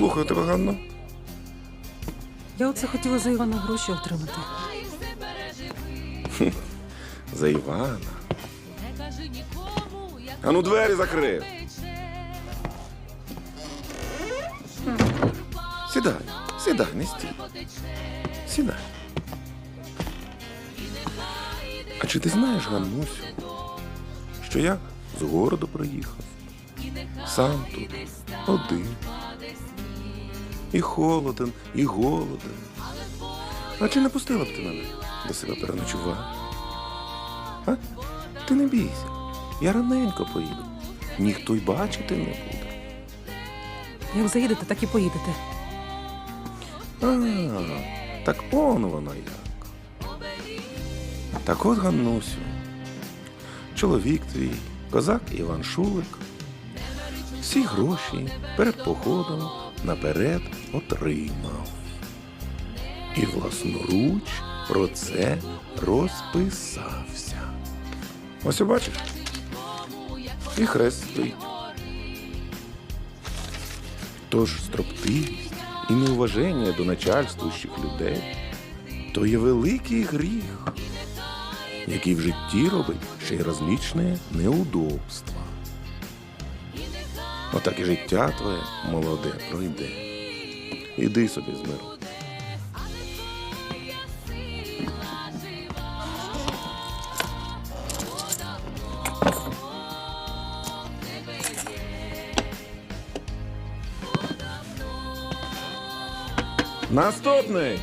Слухаю тебе, Ганно. Я оце хотіла за Івана гроші отримати. За Івана. Ану, двері закрив. Сідай, сідай, не стій. Сідай. А чи ти знаєш, Ганнусю, що я з городу приїхав? Сам тут один. І холоден, і голоден. А чи не пустила б ти мене до себе переночувати? А? Ти не бійся. Я раненько поїду. Ніхто й бачити не буде. Як заїдете, так і поїдете. А, так он воно як. Так от, Ганнусю, чоловік твій, козак Іван Шулик, всі гроші перед походом наперед отримав. І власноруч про це розписався. Ось бачиш? І хрест стоїть. Тож строптивість і неуваження до начальствуючих людей то є великий гріх, який в житті робить ще й розлічне неудобства. Отак і життя твоє молоде пройде. Іди собі з миру. Наступний!